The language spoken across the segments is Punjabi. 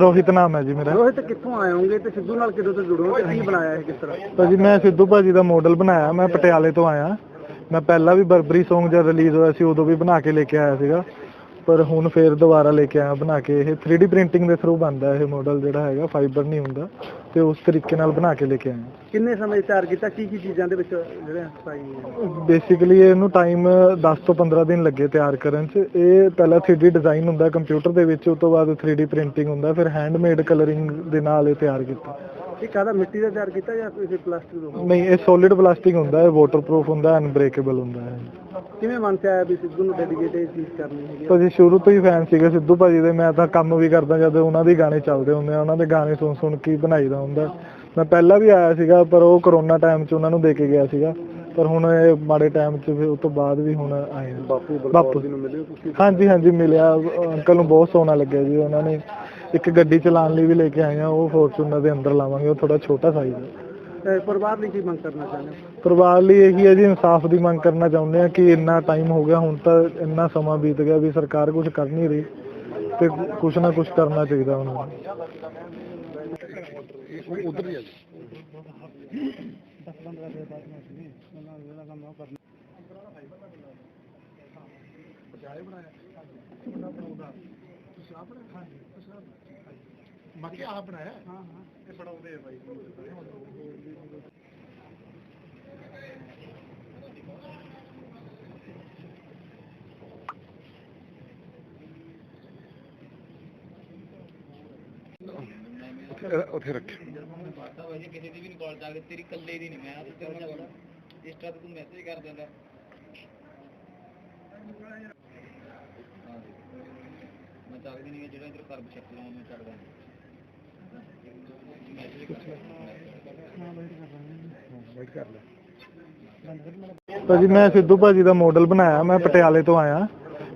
ਰੋਹਿਤ ਨਾਮ ਹੈ ਜੀ ਮੇਰਾ। ਰੋਹਿਤ ਕਿੱਥੋਂ ਆਏ ਹੋਗੇ ਤੇ ਸਿੱਧੂ ਨਾਲ ਕਿਦੋਂ ਤੋਂ ਜੁੜੇ ਹੋ ਤੇ ਕੀ ਬਣਾਇਆ ਇਹ ਕਿਸ ਤਰ੍ਹਾਂ? ਭਾਜੀ ਮੈਂ ਸਿੱਧੂ ਭਾਜੀ ਦਾ ਮਾਡਲ ਬਣਾਇਆ ਮੈਂ ਪਟਿਆਲੇ ਤੋਂ ਆਇਆ। ਮੈਂ ਪਹਿਲਾਂ ਵੀ ਬਰਬਰੀ Song ਜਦ ਰਿਲੀਜ਼ ਹੋਇਆ ਸੀ ਉਦੋਂ ਵੀ ਬਣਾ ਕੇ ਲੈ ਕੇ ਆਇਆ ਸੀਗਾ। ਪਰ ਹੁਣ ਫੇਰ ਦੁਬਾਰਾ ਲੈ ਕੇ ਆਇਆ ਬਣਾ ਕੇ। ਇਹ 3D ਪ੍ਰਿੰਟਿੰਗ ਦੇ ਥਰੂ ਬਣਦਾ ਇਹ ਮਾਡਲ ਜਿਹੜਾ ਹੈਗਾ ਫਾਈਬਰ ਨਹੀਂ ਹੁੰਦਾ। ਤੇ ਉਸ ਤਰੀਕੇ ਨਾਲ ਬਣਾ ਕੇ ਲੈ ਕੇ ਆਇਆ। ਕਿੰਨੇ ਸਮੇਂ ਤਿਆਰ ਕੀਤਾ? ਕੀ ਕੀ ਚੀਜ਼ਾਂ ਦੇ ਵਿੱਚ ਜਿਹੜੇ ਸਫ਼ਾਈ ਬੇਸਿਕਲੀ ਇਹਨੂੰ ਟਾਈਮ 10 ਤੋਂ 15 ਦਿਨ ਲੱਗੇ ਤਿਆਰ ਕਰਨ 'ਚ। ਇਹ ਪਹਿਲਾਂ 3D ਡਿਜ਼ਾਈਨ ਹੁੰਦਾ ਕੰਪਿਊਟਰ ਦੇ ਵਿੱਚ ਉਸ ਤੋਂ ਬਾਅਦ 3D ਪ੍ਰਿੰਟਿੰਗ ਹੁੰਦਾ ਫਿਰ ਹੈਂਡਮੇਡ ਕਲਰਿੰਗ ਦੇ ਨਾਲ ਇਹ ਤਿਆਰ ਕੀਤਾ। ਇਹ ਕਾਹਦਾ ਮਿੱਟੀ ਦਾ ਤਿਆਰ ਕੀਤਾ ਜਾਂ ਕਿਸੇ ਪਲਾਸਟਿਕ ਦਾ? ਨਹੀਂ ਇਹ ਸੋਲਿਡ ਪਲਾਸਟਿਕ ਹੁੰਦਾ ਹੈ ਵਾਟਰਪ੍ਰੂਫ ਹੁੰਦਾ ਅਨਬ੍ਰੇਕੇਬਲ ਹੁੰਦਾ ਹੈ ਕਿਵੇਂ ਮਨ 'ਚ ਆਇਆ ਵੀ ਸਿੱਧੂ ਨੂੰ ਡੈਡੀਕੇਟ ਇਹ ਚੀਜ਼ ਕਰਨੀ ਹੈਗੀ ਭਾਜੀ ਸ਼ੁਰੂ ਤੋਂ ਹੀ ਫੈਨ ਸੀਗੇ ਸਿੱਧੂ ਭਾਜੀ ਦੇ ਮੈਂ ਤਾਂ ਕੰਮ ਵੀ ਕਰਦਾ ਜਦ ਉਹਨਾਂ ਦੇ ਗਾਣੇ ਚੱਲਦੇ ਹੁੰਦੇ ਆ ਉਹਨਾਂ ਦੇ ਗਾਣੇ ਸੁਣ ਸੁਣ ਕੇ ਹੀ ਬਣਾਈਦਾ ਹੁੰਦਾ। ਮੈਂ ਪਹਿਲਾਂ ਵੀ ਆਇਆ ਸੀਗਾ ਪਰ ਉਹ ਕਰੋਨਾ ਟਾਈਮ 'ਚ ਉਹਨਾਂ ਨੂੰ ਦੇ ਕੇ ਗਿਆ ਸੀਗਾ। ਪਰ ਹੁਣ ਇਹ ਮਾੜੇ ਟਾਈਮ 'ਚ ਫਿਰ ਉਸ ਤੋਂ ਬਾਅਦ ਵੀ ਹੁਣ ਆਏ ਆ। ਬਾਪੂ ਬਾਪੂ। ਨੂੰ ਮਿਲਿਓ ਤੁਸੀਂ? ਹਾਂਜੀ ਹਾਂਜੀ ਮਿਲਿਆ। ਅੰਕਲ ਨੂੰ ਬਹੁਤ ਸੋਹਣਾ ਲੱਗਿਆ ਜੀ ਉਹਨਾਂ ਨੇ ਇੱਕ ਗੱਡੀ ਚਲਾਉਣ ਲਈ ਵੀ ਲੈ ਕੇ ਆਏ ਆ ਉਹ ਫੋਰਚੂਨਰ ਦੇ ਅੰਦਰ ਲਾਵਾਂਗੇ ਉਹ ਥੋੜਾ ਛੋਟਾ ਸਾਈਜ਼ ਹੈ ਪਰਿਵਾਰ ਲਈ ਕੀ ਮੰਗ ਕਰਨਾ ਚਾਹੁੰਦੇ ਹੋ? ਪਰਿਵਾਰ ਲਈ ਇਹੀ ਹੈ ਜੀ ਇਨਸਾਫ ਦੀ ਮੰਗ ਕਰਨਾ ਚਾਹੁੰਦੇ ਆ ਕਿ ਇੰਨਾ ਟਾਈਮ ਹੋ ਗਿਆ ਹੁਣ ਤਾਂ ਇੰਨਾ ਸਮਾਂ ਬੀਤ ਗਿਆ ਵੀ ਸਰਕਾਰ ਕੁਝ ਕਰ ਨਹੀਂ ਰਹੀ ਤੇ ਕੁਝ ਨਾ ਕੁਝ ਕਰਨਾ ਚਾਹੀਦਾ ਉਹਨਾਂ ਨੂੰ। ਉਧਰ ਹੀ ਆ ਬਾਕੀ ਆਪ ਬਣਾਇਆ? ਹਾਂ ਹਾਂ। ਇਹ ਬਣਾਉਂਦੇ ਆ ਬਾਈ। ਉੱਥੇ ਰੱਖ ਕਿਸੇ ਦੀ ਵੀ ਨਹੀਂ ਕਾਲ ਚੱਲਦੀ ਤੇਰੀ ਇਕੱਲੇ ਦੀ ਨਹੀਂ ਮੈਂ ਤੇ ਤੇਰੇ ਨਾਲ ਇੰਸਟਾ ਤੇ ਤੂੰ ਮੈਸੇਜ ਕਰ ਦਿੰਦਾ। ਮੈਂ ਚੱਲਦੀ ਨਹੀਂ ਜਿਹੜਾ ਇਧਰ ਕਰ ਬਚਕ ਲਾਉਂ ਮੈਂ ਚੱਲਦਾ ਮੈਸੇਜ ਵੇਟ ਕਰ ਲੈ। ਭਾਜੀ ਮੈਂ ਸਿੱਧੂ ਭਾਜੀ ਦਾ ਮਾਡਲ ਬਣਾਇਆ ਮੈਂ ਪਟਿਆਲੇ ਤੋਂ ਆਇਆ।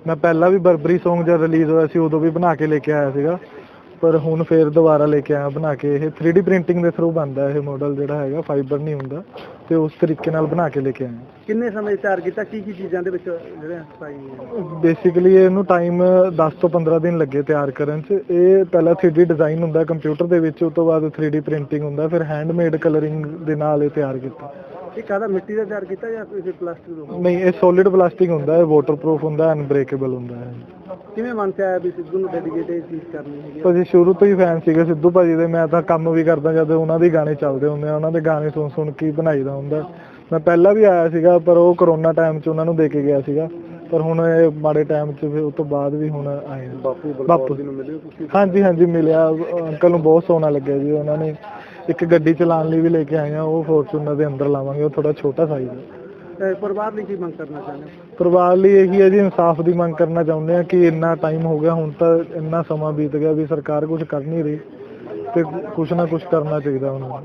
ਮੈਂ ਪਹਿਲਾਂ ਵੀ ਬਰਬਰੀ Song ਜਦ ਰਿਲੀਜ਼ ਹੋਇਆ ਸੀ ਉਦੋਂ ਵੀ ਬਣਾ ਕੇ ਲੈ ਕੇ ਆਇਆ ਸੀਗਾ। ਪਰ ਹੁਣ ਫੇਰ ਦੁਬਾਰਾ ਲੈ ਕੇ ਆਇਆ ਬਣਾ ਕੇ ਇਹ 3D ਪ੍ਰਿੰਟਿੰਗ ਦੇ ਥਰੂ ਬਣਦਾ ਇਹ ਮਾਡਲ ਜਿਹੜਾ ਹੈਗਾ ਫਾਈਬਰ ਨਹੀਂ ਹੁੰਦਾ ਤੇ ਉਸ ਤਰੀਕੇ ਨਾਲ ਬਣਾ ਕੇ ਲੈ ਕੇ ਆਇਆ ਕਿੰਨੇ ਸਮੇਂ ਤਿਆਰ ਕੀਤਾ? ਕੀ ਕੀ ਚੀਜ਼ਾਂ ਦੇ ਵਿੱਚ ਜਿਹੜੇ ਬੇਸਿਕਲੀ ਇਹਨੂੰ ਟਾਈਮ 10 ਤੋਂ 15 ਦਿਨ ਲੱਗੇ ਤਿਆਰ ਕਰਨ 'ਚ। ਇਹ ਪਹਿਲਾਂ 3D ਡਿਜ਼ਾਈਨ ਹੁੰਦਾ ਕੰਪਿਊਟਰ ਦੇ ਵਿੱਚ ਉਸ ਤੋਂ ਬਾਅਦ 3D ਪ੍ਰਿੰਟਿੰਗ ਹੁੰਦਾ ਫਿਰ ਹੈਂਡਮੇਡ ਕਲਰਿੰਗ ਦੇ ਨਾਲ ਇਹ ਤਿਆਰ ਕੀਤਾ। ਇਹ ਕਾਹਦਾ ਮਿੱਟੀ ਦਾ ਤਿਆਰ ਕੀਤਾ ਜਾਂ ਕਿਸੇ ਪਲਾਸਟਿਕ ਦਾ? ਨਹੀਂ ਇਹ ਸੋਲਿਡ ਪਲਾਸਟਿਕ ਹੁੰਦਾ ਹੈ ਵਾਟਰਪ੍ਰੂਫ ਹੁੰਦਾ ਅਨਬ੍ਰੇਕੇਬਲ ਹੁੰਦਾ ਹੈ ਕਿਵੇਂ ਮਨ 'ਚ ਆਇਆ ਵੀ ਸਿੱਧੂ ਨੂੰ ਡੈਡੀਕੇਟ ਇਹ ਚੀਜ਼ ਕਰਨੀ ਹੈਗੀ ਭਾਜੀ ਸ਼ੁਰੂ ਤੋਂ ਹੀ ਫੈਨ ਸੀਗੇ ਸਿੱਧੂ ਭਾਜੀ ਦੇ ਮੈਂ ਤਾਂ ਕੰਮ ਵੀ ਕਰਦਾ ਜਦ ਉਹਨਾਂ ਦੇ ਗਾਣੇ ਚੱਲਦੇ ਹੁੰਦੇ ਆ ਉਹਨਾਂ ਦੇ ਗਾਣੇ ਸੁਣ ਸੁਣ ਕੇ ਹੀ ਬਣਾਈਦਾ ਹੁੰਦਾ। ਮੈਂ ਪਹਿਲਾਂ ਵੀ ਆਇਆ ਸੀਗਾ ਪਰ ਉਹ ਕਰੋਨਾ ਟਾਈਮ 'ਚ ਉਹਨਾਂ ਨੂੰ ਦੇ ਕੇ ਗਿਆ ਸੀਗਾ। ਪਰ ਹੁਣ ਇਹ ਮਾੜੇ ਟਾਈਮ 'ਚ ਫਿਰ ਉਸ ਤੋਂ ਬਾਅਦ ਵੀ ਹੁਣ ਆਏ ਆ। ਬਾਪੂ ਬਾਪੂ। ਨੂੰ ਮਿਲਿਓ ਤੁਸੀਂ? ਹਾਂਜੀ ਹਾਂਜੀ ਮਿਲਿਆ। ਅੰਕਲ ਨੂੰ ਬਹੁਤ ਸੋਹਣਾ ਲੱਗਿਆ ਜੀ ਉਹਨਾਂ ਨੇ ਇੱਕ ਗੱਡੀ ਚਲਾਉਣ ਲਈ ਵੀ ਲੈ ਕੇ ਆਏ ਆ ਉਹ ਫੋਰਚੂਨਰ ਦੇ ਅੰਦਰ ਲਾਵਾਂਗੇ ਉਹ ਥੋੜਾ ਛੋਟਾ ਸਾਈਜ਼ ਹੈ ਪਰਿਵਾਰ ਲਈ ਕੀ ਮੰਗ ਕਰਨਾ ਚਾਹੁੰਦੇ ਹੋ? ਪਰਿਵਾਰ ਲਈ ਇਹੀ ਹੈ ਜੀ, ਇਨਸਾਫ ਦੀ ਮੰਗ ਕਰਨਾ ਚਾਹੁੰਦੇ ਆ ਕਿ ਇੰਨਾ ਟਾਈਮ ਹੋ ਗਿਆ, ਹੁਣ ਤਾਂ ਇੰਨਾ ਸਮਾਂ ਬੀਤ ਗਿਆ ਵੀ ਸਰਕਾਰ ਕੁਝ ਕਰ ਨਹੀਂ ਰਹੀ ਤੇ ਕੁਛ ਨਾ ਕੁਛ ਕਰਨਾ ਚਾਹੀਦਾ ਉਹਨਾਂ ਨੂੰ।